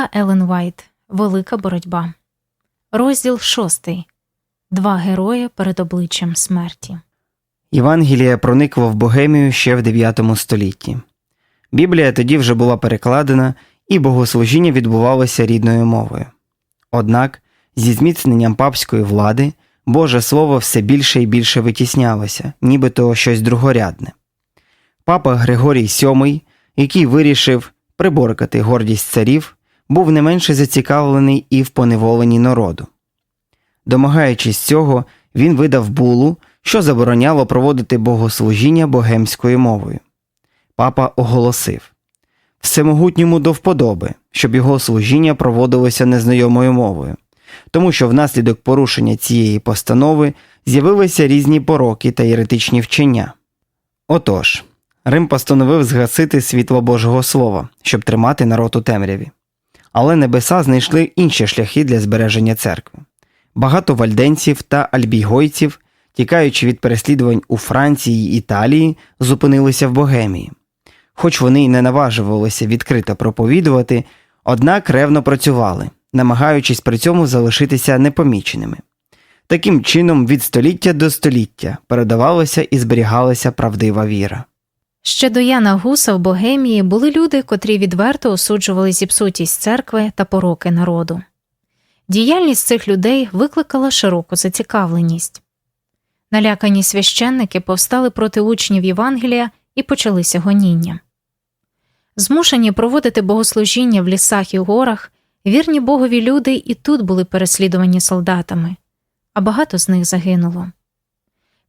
Книга Елен Вайт Велика боротьба. Розділ шостий. Два герої перед обличчям смерті. Євангелія проникло в Богемію ще в 9 столітті. Біблія тоді вже була перекладена, і богослужіння відбувалося рідною мовою. Однак, зі зміцненням папської влади, Боже Слово все більше і більше витіснялося, нібито щось другорядне. Папа Григорій VII, який вирішив приборкати гордість царів, був не менше зацікавлений і в поневоленні народу. Домагаючись цього, він видав булу, що забороняло проводити богослужіння богемською мовою. Папа оголосив Всемогутньому до вподоби, щоб його служіння проводилося незнайомою мовою, тому що внаслідок порушення цієї постанови з'явилися різні пороки та єретичні вчення. Отож, Рим постановив згасити світло Божого Слова, щоб тримати народ у темряві. Але небеса знайшли інші шляхи для збереження церкви. Багато вальденців та альбійгойців, тікаючи від переслідувань у Франції й Італії, зупинилися в Богемії. Хоч вони й не наважувалися відкрито проповідувати, однак ревно працювали, намагаючись при цьому залишитися непоміченими. Таким чином, від століття до століття передавалася і зберігалася правдива віра. Ще до Яна Гуса в Богемії були люди, котрі відверто осуджували зіпсутість церкви та пороки народу. Діяльність цих людей викликала широку зацікавленість. Налякані священники повстали проти учнів Євангелія і почалися гоніння. Змушені проводити богослужіння в лісах і горах, вірні богові люди і тут були переслідувані солдатами, а багато з них загинуло.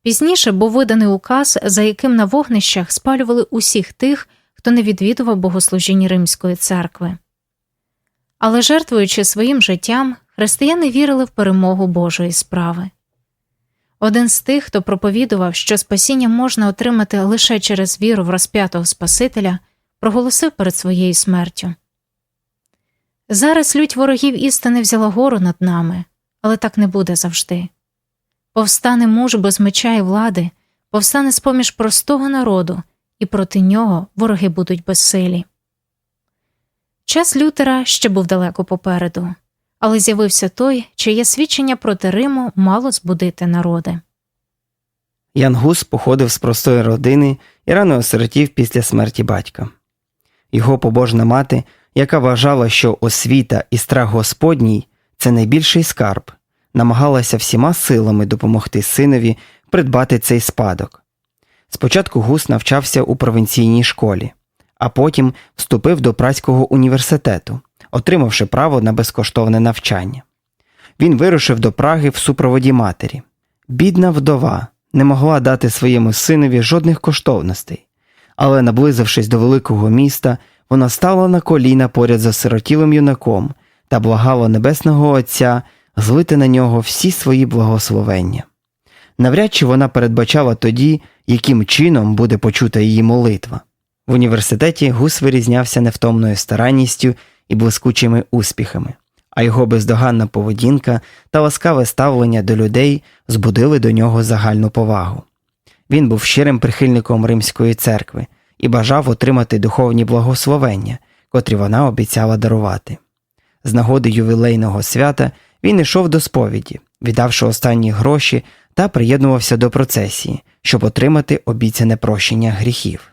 Пізніше був виданий указ, за яким на вогнищах спалювали усіх тих, хто не відвідував богослужіння Римської церкви. Але, жертвуючи своїм життям, християни вірили в перемогу Божої справи. Один з тих, хто проповідував, що спасіння можна отримати лише через віру в розп'ятого Спасителя, проголосив перед своєю смертю. Зараз лють ворогів істини взяла гору над нами, але так не буде завжди. Повстане муж без меча і влади, повстане з поміж простого народу, і проти нього вороги будуть безсилі. Час Лютера ще був далеко попереду, але з'явився той, чиє свідчення проти Риму мало збудити народи. Ян Гус походив з простої родини і рано осиротів після смерті батька. Його побожна мати, яка вважала, що освіта і страх Господній це найбільший скарб, намагалася всіма силами допомогти синові придбати цей спадок. Спочатку Гус навчався у провінційній школі, а потім вступив до Празького університету, отримавши право на безкоштовне навчання. Він вирушив до Праги в супроводі матері. Бідна вдова не могла дати своєму синові жодних коштовностей, але, наблизившись до великого міста, вона стала на коліна поряд з осиротілим юнаком та благала небесного Отця злити на нього всі свої благословення. Навряд чи вона передбачала тоді, яким чином буде почута її молитва. В університеті Гус вирізнявся невтомною старанністю і блискучими успіхами, а його бездоганна поведінка та ласкаве ставлення до людей збудили до нього загальну повагу. Він був щирим прихильником Римської церкви і бажав отримати духовні благословення, котрі вона обіцяла дарувати. З нагоди ювілейного свята він йшов до сповіді, віддавши останні гроші та приєднувався до процесії, щоб отримати обіцяне прощення гріхів.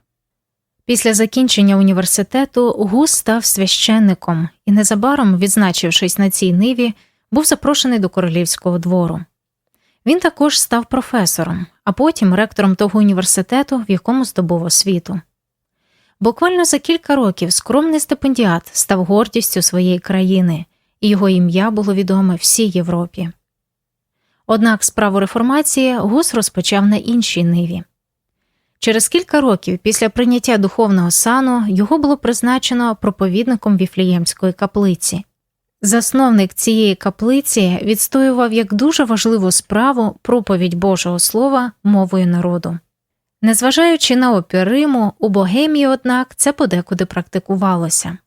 Після закінчення університету Гус став священником і, незабаром, відзначившись на цій ниві, був запрошений до королівського двору. Він також став професором, а потім ректором того університету, в якому здобув освіту. Буквально за кілька років скромний стипендіат став гордістю своєї країни, і його ім'я було відоме всій Європі. Однак справу реформації Гус розпочав на іншій ниві. Через кілька років після прийняття духовного сану його було призначено проповідником Віфліємської каплиці. Засновник цієї каплиці відстоював як дуже важливу справу проповідь Божого Слова мовою народу. Незважаючи на опір Риму, у Богемії, однак, це подекуди практикувалося.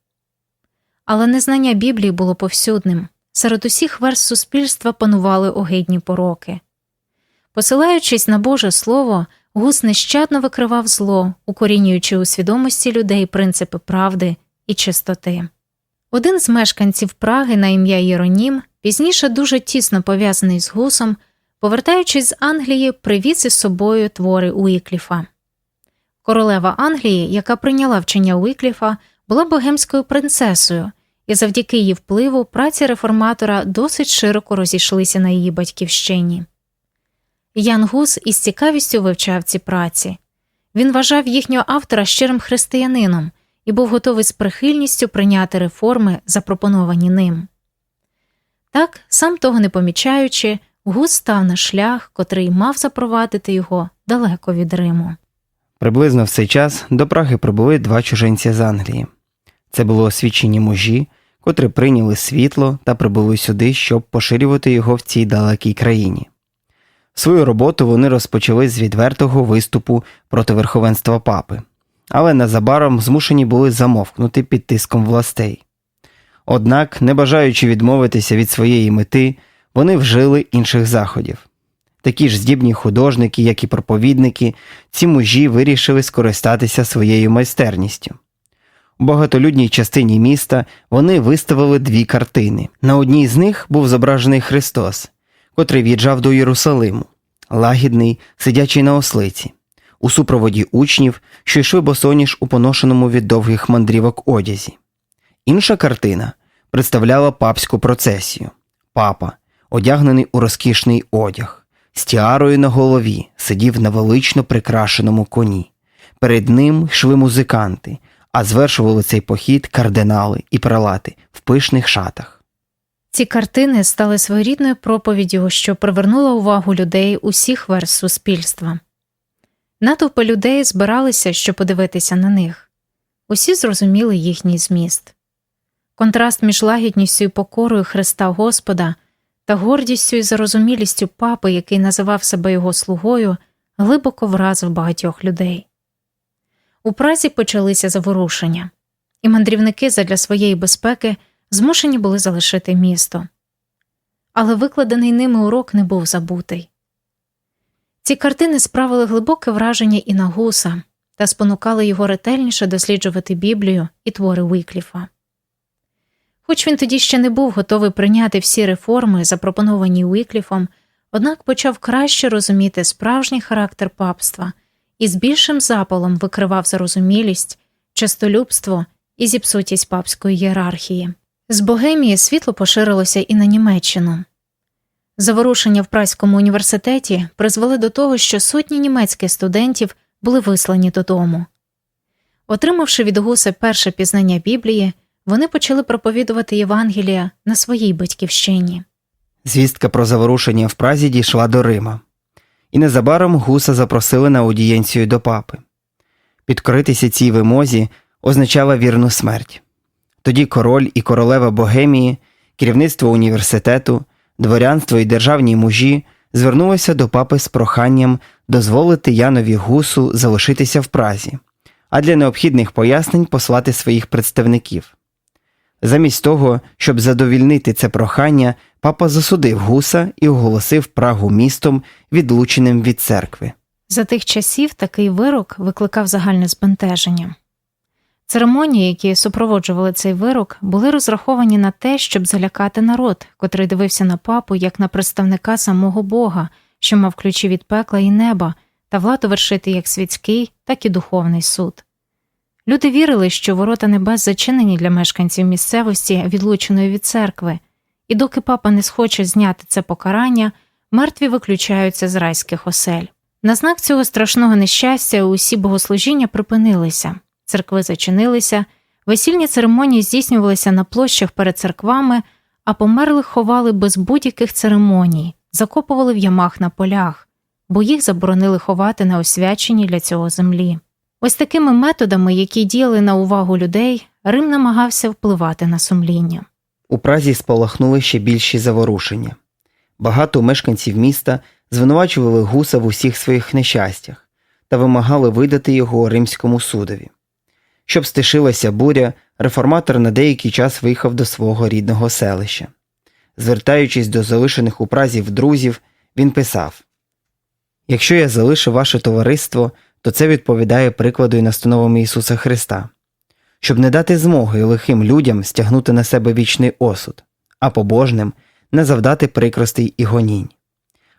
Але незнання Біблії було повсюдним серед усіх верст суспільства панували огидні пороки. Посилаючись на Боже Слово, Гус нещадно викривав зло, укорінюючи у свідомості людей принципи правди і чистоти. Один з мешканців Праги на ім'я Єронім, пізніше дуже тісно пов'язаний з гусом, повертаючись з Англії, привіз із собою твори Уікліфа. Королева Англії, яка прийняла вчення Уікліфа, була богемською принцесою, і завдяки її впливу праці реформатора досить широко розійшлися на її батьківщині. Ян Гус із цікавістю вивчав ці праці. Він вважав їхнього автора щирим християнином і був готовий з прихильністю прийняти реформи, запропоновані ним. Так, сам того не помічаючи, Гус став на шлях, котрий мав запровадити його далеко від Риму. Приблизно в цей час до Праги прибули два чужинці з Англії. Це були освічені мужі, котрі прийняли світло та прибули сюди, щоб поширювати його в цій далекій країні. Свою роботу вони розпочали з відвертого виступу проти верховенства папи, але незабаром змушені були замовкнути під тиском властей. Однак, не бажаючи відмовитися від своєї мети, вони вжили інших заходів. Такі ж здібні художники, як і проповідники, ці мужі вирішили скористатися своєю майстерністю. Багатолюдній частині міста вони виставили дві картини. На одній з них був зображений Христос, котрий в'їжджав до Єрусалиму, лагідний, сидячий на ослиці, у супроводі учнів, що йшли босоніж у поношеному від довгих мандрівок одязі. Інша картина представляла папську процесію. Папа, одягнений у розкішний одяг, з тіарою на голові, сидів на велично прикрашеному коні. Перед ним йшли музиканти, а звершували цей похід кардинали і прелати в пишних шатах. Ці картини стали своєрідною проповіддю, що привернула увагу людей усіх верст суспільства. Натовпи людей збиралися, щоб подивитися на них. Усі зрозуміли їхній зміст. Контраст між лагідністю і покорою Христа Господа та гордістю і зарозумілістю папи, який називав себе його слугою, глибоко вразив багатьох людей. У Празі почалися заворушення, і мандрівники задля своєї безпеки змушені були залишити місто. Але викладений ними урок не був забутий. Ці картини справили глибоке враження і на гуса та спонукали його ретельніше досліджувати Біблію і твори Уікліфа. Хоч він тоді ще не був готовий прийняти всі реформи, запропоновані Уікліфом, однак почав краще розуміти справжній характер папства і з більшим запалом викривав зарозумілість, частолюбство і зіпсутість папської ієрархії. З Богемії світло поширилося і на Німеччину. Заворушення в Празькому університеті призвели до того, що сотні німецьких студентів були вислані додому. Отримавши від гуса перше пізнання Біблії, вони почали проповідувати Євангелія на своїй батьківщині. Звістка про заворушення в Празі дійшла до Рима, і незабаром гуса запросили на аудієнцію до папи. Підкоритися цій вимозі означало вірну смерть. Тоді король і королева Богемії, керівництво університету, дворянство і державні мужі звернулися до папи з проханням дозволити Янові гусу залишитися в Празі, а для необхідних пояснень послати своїх представників. Замість того, щоб задовільнити це прохання, папа засудив гуса і оголосив Прагу містом, відлученим від церкви. За тих часів такий вирок викликав загальне збентеження. Церемонії, які супроводжували цей вирок, були розраховані на те, щоб залякати народ, котрий дивився на папу як на представника самого Бога, що мав ключі від пекла і неба, та владу вершити як світський, так і духовний суд. Люди вірили, що ворота небес зачинені для мешканців місцевості, відлученої від церкви, і доки папа не схоче зняти це покарання, мертві виключаються з райських осель. На знак цього страшного нещастя усі богослужіння припинилися, церкви зачинилися, весільні церемонії здійснювалися на площах перед церквами, а померлих ховали без будь-яких церемоній, закопували в ямах на полях, бо їх заборонили ховати на освяченій для цього землі. Ось такими методами, які діяли на увагу людей, Рим намагався впливати на сумління. У Празі спалахнули ще більші заворушення. Багато мешканців міста звинувачували гуса в усіх своїх нещастях та вимагали видати його римському судові. Щоб стишилася буря, реформатор на деякий час виїхав до свого рідного селища. Звертаючись до залишених у Празі друзів, він писав Якщо я залишу ваше товариство, то це відповідає прикладу і настановам Ісуса Христа. щоб не дати змоги лихим людям стягнути на себе вічний осуд, а побожним не завдати прикростей і гонінь.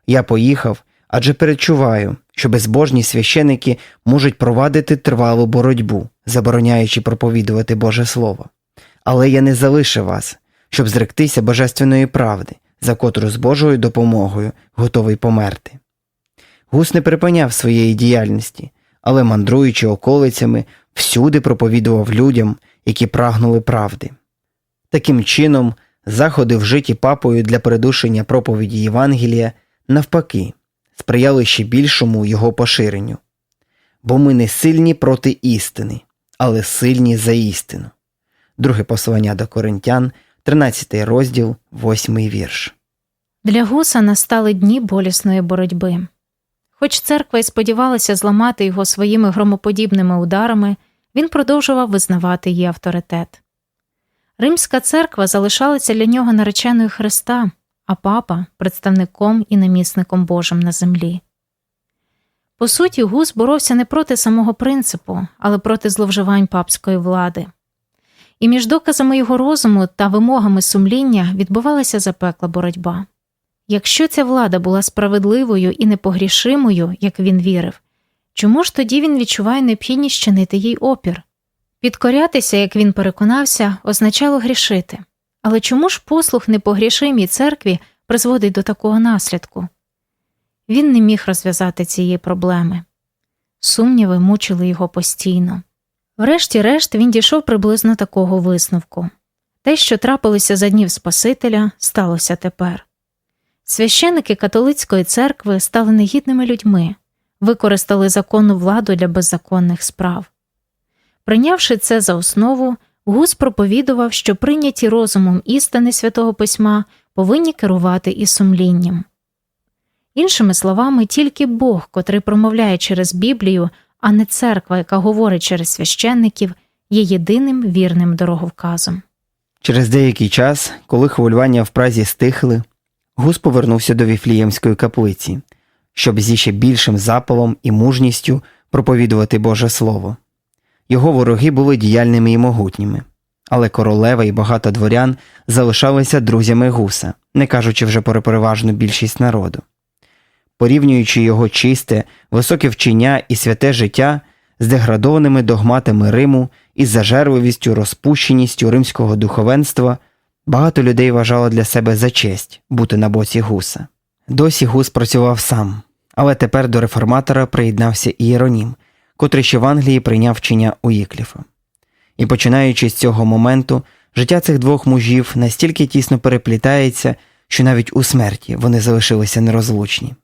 Я поїхав, адже передчуваю, що безбожні священики можуть провадити тривалу боротьбу, забороняючи проповідувати Боже Слово. Але я не залишив вас, щоб зректися божественної правди, за котру з Божою допомогою готовий померти. Гус не припиняв своєї діяльності, але, мандруючи околицями, всюди проповідував людям, які прагнули правди. Таким чином, заходи, вжиті папою для придушення проповіді Євангелія, навпаки, сприяли ще більшому його поширенню. Бо ми не сильні проти істини, але сильні за істину. Друге послання до Коринтян, 13 розділ, 8 вірш. Для гуса настали дні болісної боротьби. Хоч церква й сподівалася зламати його своїми громоподібними ударами, він продовжував визнавати її авторитет. Римська церква залишалася для нього нареченою Христа, а папа представником і намісником Божим на землі. По суті, гус боровся не проти самого принципу, але проти зловживань папської влади. І між доказами його розуму та вимогами сумління відбувалася запекла боротьба. Якщо ця влада була справедливою і непогрішимою, як він вірив, чому ж тоді він відчуває необхідність чинити їй опір? Підкорятися, як він переконався, означало грішити. Але чому ж послух непогрішимій церкві призводить до такого наслідку? Він не міг розв'язати цієї проблеми. Сумніви мучили його постійно. Врешті-решт він дійшов приблизно такого висновку те, що трапилося за днів Спасителя, сталося тепер. Священики католицької церкви стали негідними людьми, використали законну владу для беззаконних справ. Прийнявши це за основу, Гус проповідував, що прийняті розумом істини святого письма повинні керувати і сумлінням. Іншими словами, тільки Бог, котрий промовляє через Біблію, а не церква, яка говорить через священників, є єдиним вірним дороговказом. Через деякий час, коли хвилювання в Празі стихли, Гус повернувся до Віфліємської каплиці, щоб зі ще більшим запалом і мужністю проповідувати Боже Слово. Його вороги були діяльними і могутніми, але королева і багато дворян залишалися друзями гуса, не кажучи вже про переважну більшість народу. Порівнюючи його чисте, високе вчення і святе життя з деградованими догматами Риму і зажерливістю, розпущеністю римського духовенства, багато людей вважало для себе за честь бути на боці гуса. Досі гус працював сам, але тепер до реформатора приєднався і Єронім, котрий ще в Англії прийняв вчення Уїкліфа. І починаючи з цього моменту, життя цих двох мужів настільки тісно переплітається, що навіть у смерті вони залишилися нерозлучні.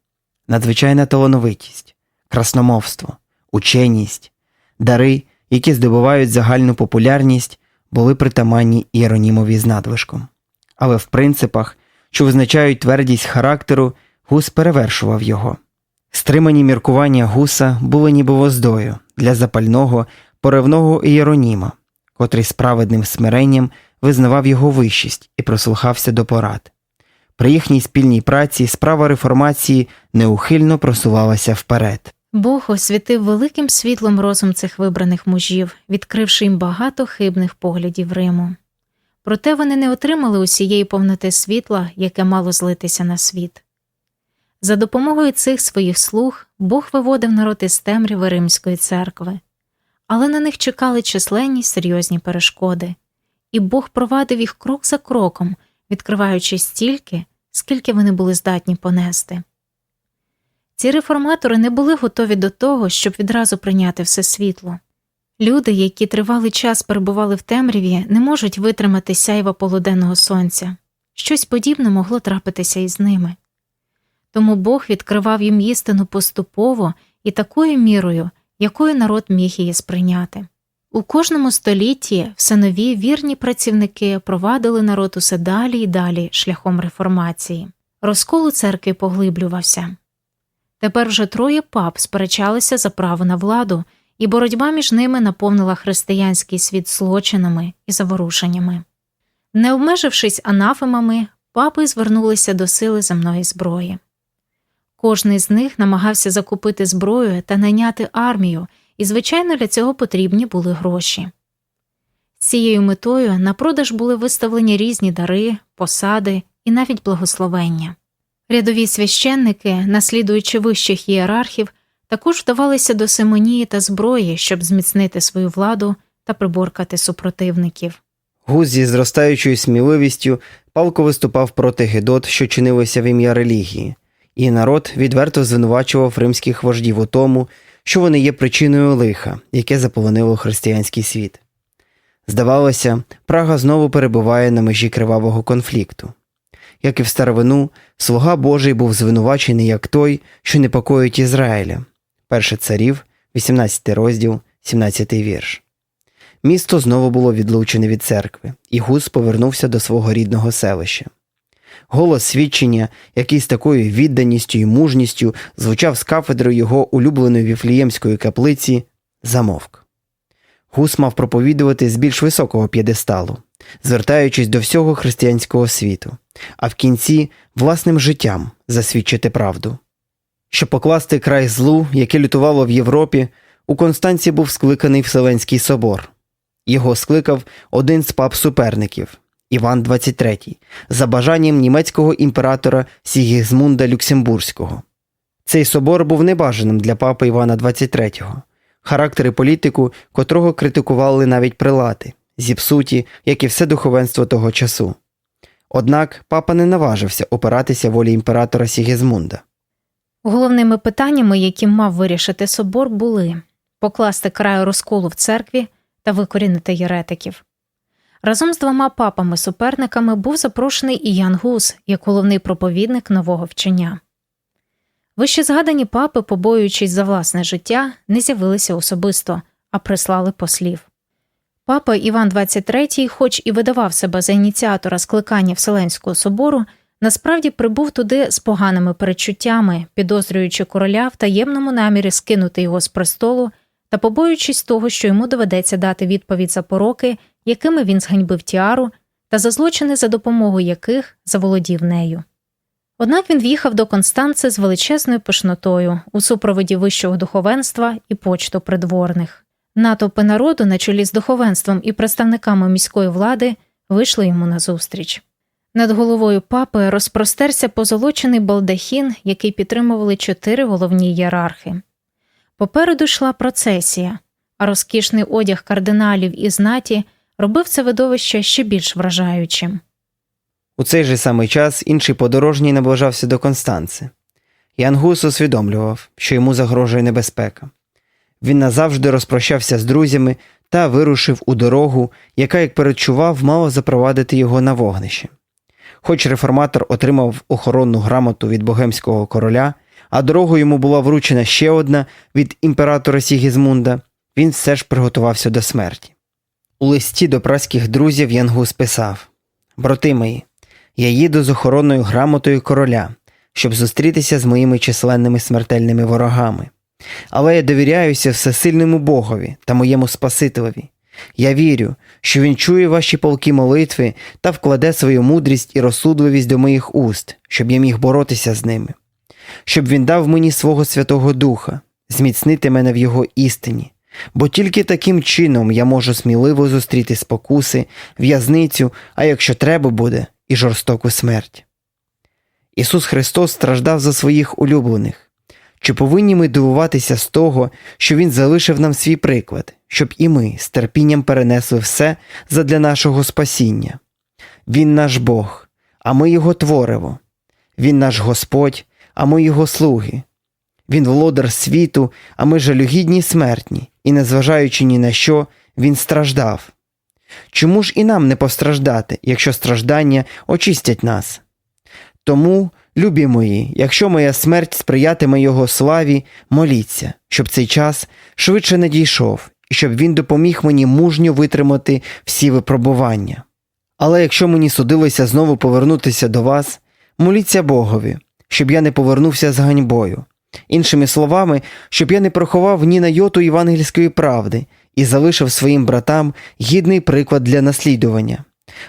Надзвичайна талановитість, красномовство, ученість, дари, які здобувають загальну популярність, були притаманні Іеронімові з надлишком. Але в принципах, що визначають твердість характеру, гус перевершував його. Стримані міркування гуса були ніби воздою для запального, поревного Ієроніма, котрий з праведним смиренням визнавав його вищість і прослухався до порад. При їхній спільній праці справа реформації неухильно просувалася вперед. Бог освітив великим світлом розум цих вибраних мужів, відкривши їм багато хибних поглядів Риму. Проте вони не отримали усієї повноти світла, яке мало злитися на світ. За допомогою цих своїх слуг Бог виводив народ із темряви Римської церкви, але на них чекали численні серйозні перешкоди, і Бог провадив їх крок за кроком, відкриваючи стільки, скільки вони були здатні понести. Ці реформатори не були готові до того, щоб відразу прийняти все світло. Люди, які тривалий час перебували в темряві, не можуть витримати сяйва полуденного сонця. Щось подібне могло трапитися із ними. Тому Бог відкривав їм істину поступово і такою мірою, якою народ міг її сприйняти. У кожному столітті все нові вірні працівники провадили народ усе далі і далі шляхом реформації. Розкол у церкві поглиблювався. Тепер вже троє пап сперечалися за право на владу, і боротьба між ними наповнила християнський світ злочинами і заворушеннями. Не обмежившись анафемами, папи звернулися до сили земної зброї. Кожний з них намагався закупити зброю та найняти армію, і, звичайно, для цього потрібні були гроші. З цією метою на продаж були виставлені різні дари, посади і навіть благословення. Рядові священники, наслідуючи вищих ієрархів, також вдавалися до симонії та зброї, щоб зміцнити свою владу та приборкати супротивників. Гус зі зростаючою сміливістю палко виступав проти гидот, що чинилися в ім'я релігії, і народ відверто звинувачував римських вождів у тому, що вони є причиною лиха, яке заполонило християнський світ. Здавалося, Прага знову перебуває на межі кривавого конфлікту. Як і в старовину, слуга Божий був звинувачений як той, що непокоїть Ізраїля. Перше царів, 18 розділ, 17 вірш. Місто знову було відлучене від церкви, і Гус повернувся до свого рідного селища. Голос свідчення, який з такою відданістю і мужністю звучав з кафедри його улюбленої віфліємської каплиці, замовк. Гус мав проповідувати з більш високого п'єдесталу, звертаючись до всього християнського світу, а в кінці власним життям засвідчити правду. Щоб покласти край злу, яке лютувало в Європі, у Констанці був скликаний Вселенський собор. Його скликав один з пап суперників Іван XXIII, за бажанням німецького імператора Сігізмунда Люксембурзького. Цей собор був небажаним для папи Івана XXIII, характер політику, котрого критикували навіть прилати, зіпсуті, як і все духовенство того часу. Однак папа не наважився опиратися волі імператора Сігізмунда. Головними питаннями, які мав вирішити собор, були покласти край розколу в церкві та викорінити єретиків. Разом з двома папами-суперниками був запрошений і Ян Гус як головний проповідник нового вчення. Вище згадані папи, побоюючись за власне життя, не з'явилися особисто, а прислали послів. Папа Іван XXIII, хоч і видавав себе за ініціатора скликання Вселенського собору, насправді прибув туди з поганими перечуттями, підозрюючи короля в таємному намірі скинути його з престолу та побоюючись того, що йому доведеться дати відповідь за пороки, якими він зганьбив тіару, та за злочини, за допомогою яких заволодів нею. Однак він в'їхав до Констанци з величезною пишнотою у супроводі вищого духовенства і почту придворних. Натовпи народу, на чолі з духовенством і представниками міської влади, вийшли йому назустріч. Над головою папи розпростерся позолочений балдахін, який підтримували чотири головні ієрархи. Попереду йшла процесія, а розкішний одяг кардиналів і знаті робив це видовище ще більш вражаючим. У цей же самий час інший подорожній наближався до Констанци. Ян Гус усвідомлював, що йому загрожує небезпека. Він назавжди розпрощався з друзями та вирушив у дорогу, яка, як передчував, мала запровадити його на вогнище. Хоч реформатор отримав охоронну грамоту від богемського короля, а дорогою йому була вручена ще одна від імператора Сігізмунда, він все ж приготувався до смерті. У листі до праських друзів Янгус писав Брати мої, я їду з охоронною грамотою короля, щоб зустрітися з моїми численними смертельними ворогами. Але я довіряюся всесильному Богові та моєму Спасителеві. Я вірю, що він чує ваші полки молитви та вкладе свою мудрість і розсудливість до моїх уст, щоб я міг боротися з ними, щоб він дав мені свого Святого Духа, зміцнити мене в його істині, бо тільки таким чином я можу сміливо зустріти спокуси, в'язницю, а якщо треба буде, і жорстоку смерть. Ісус Христос страждав за своїх улюблених. Чи повинні ми дивуватися з того, що Він залишив нам свій приклад, щоб і ми з терпінням перенесли все задля нашого спасіння? Він наш Бог, а ми Його творимо. Він наш Господь, а ми Його слуги. Він володар світу, а ми жалюгідні смертні, і, незважаючи ні на що, Він страждав. Чому ж і нам не постраждати, якщо страждання очистять нас? Тому, любі мої, якщо моя смерть сприятиме Його славі, моліться, щоб цей час швидше надійшов, і щоб він допоміг мені мужньо витримати всі випробування. Але якщо мені судилося знову повернутися до вас, моліться Богові, щоб я не повернувся з ганьбою. Іншими словами, щоб я не проховав ні на йоту євангельської правди і залишив своїм братам гідний приклад для наслідування.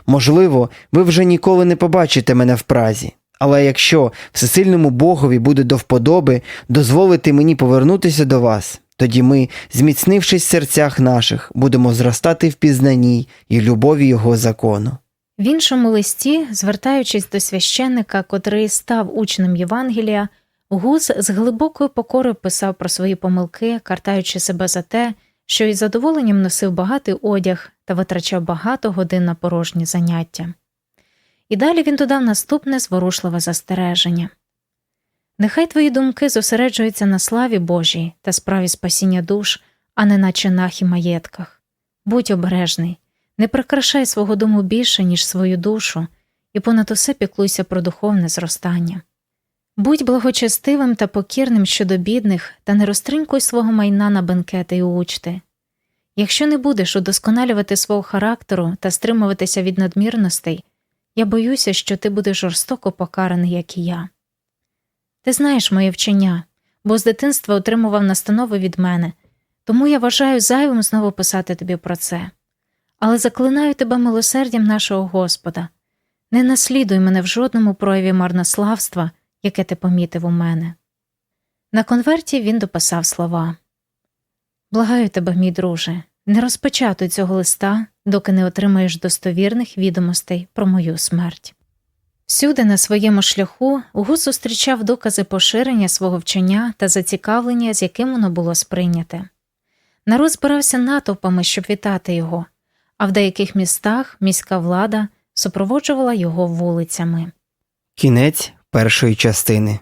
Можливо, ви вже ніколи не побачите мене в празі, але якщо всесильному Богові буде до вподоби дозволити мені повернутися до вас, Тоді ми, зміцнившись в серцях наших, будемо зростати в пізнанні і любові Його закону. В іншому листі, звертаючись до священника, котрий став учнем Євангелія, Гус з глибокою покорою писав про свої помилки, картаючи себе за те, що із задоволенням носив багатий одяг та витрачав багато годин на порожні заняття. І далі він додав наступне зворушливе застереження Нехай твої думки зосереджуються на славі Божій та справі спасіння душ, а не на чинах і маєтках. Будь обережний. Не прикрашай свого дому більше, ніж свою душу, і понад усе піклуйся про духовне зростання. Будь благочестивим та покірним щодо бідних та не розтринькуй свого майна на бенкети й учти. Якщо не будеш удосконалювати свого характеру та стримуватися від надмірностей, я боюся, що ти будеш жорстоко покараний, як і я. Ти знаєш моє вчення, бо з дитинства отримував настанови від мене, тому я вважаю зайвим знову писати тобі про це але заклинаю тебе милосердям нашого Господа. Не наслідуй мене в жодному прояві марнославства, яке ти помітив у мене. На конверті він дописав слова Благаю тебе, мій друже, не розпечатуй цього листа, доки не отримаєш достовірних відомостей про мою смерть. Всюди на своєму шляху Гус зустрічав докази поширення свого вчення та зацікавлення, з яким воно було сприйняте. Народ збирався натовпами, щоб вітати його а в деяких містах міська влада супроводжувала його вулицями. Кінець першої частини.